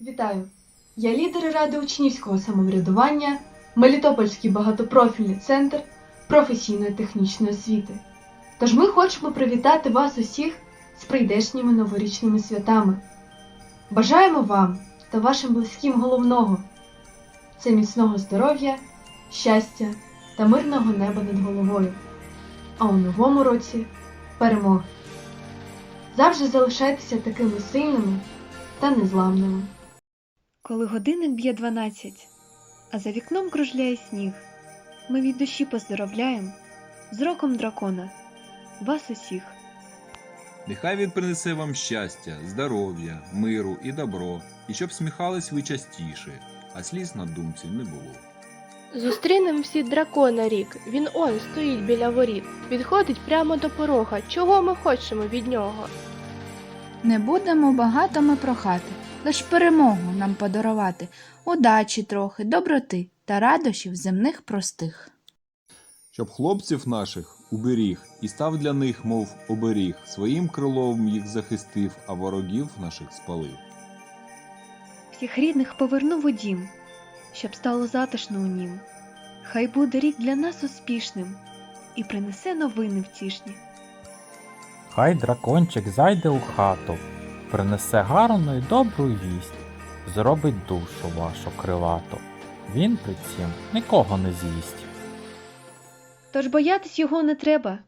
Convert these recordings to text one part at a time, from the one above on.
Вітаю! Я лідер Ради учнівського самоврядування, Мелітопольський багатопрофільний центр професійної технічної освіти. Тож ми хочемо привітати вас усіх з прийдешніми новорічними святами. Бажаємо вам та вашим близьким головного це міцного здоров'я, щастя та мирного неба над головою. А у новому році перемоги. Завжди залишайтеся такими сильними та незламними. Коли годинник б'є дванадцять, а за вікном кружляє сніг, ми від душі поздоровляємо з роком дракона, вас усіх. Нехай він принесе вам щастя, здоров'я, миру і добро, і щоб сміхались ви частіше, а сліз на думці не було. Зустрінем всі дракона рік. Він он стоїть біля воріт, підходить прямо до порога. Чого ми хочемо від нього? Не будемо багато ми прохати, лиш перемогу нам подарувати, удачі трохи, доброти та радощів земних простих. Щоб хлопців наших уберіг і став для них, мов оберіг, своїм крилом їх захистив, а ворогів наших спалив. Всіх рідних повернув у дім, щоб стало затишно у нім. Хай буде рік для нас успішним і принесе новини втішні. Хай дракончик зайде у хату, принесе гарну й добру вість, зробить душу вашу крилату. Він при цім нікого не з'їсть. Тож боятись його не треба,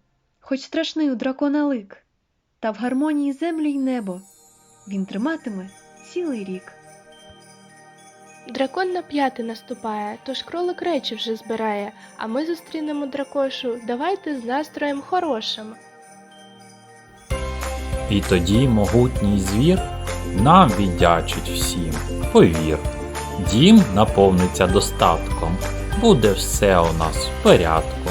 хоч страшний у дракона лик, та в гармонії землю й небо він триматиме цілий рік. Дракон на п'яти наступає, тож кролик речі вже збирає, а ми зустрінемо дракошу. Давайте з настроєм хорошим. І тоді могутній звір нам віддячить всім. Повір, дім наповниться достатком, буде все у нас в порядку.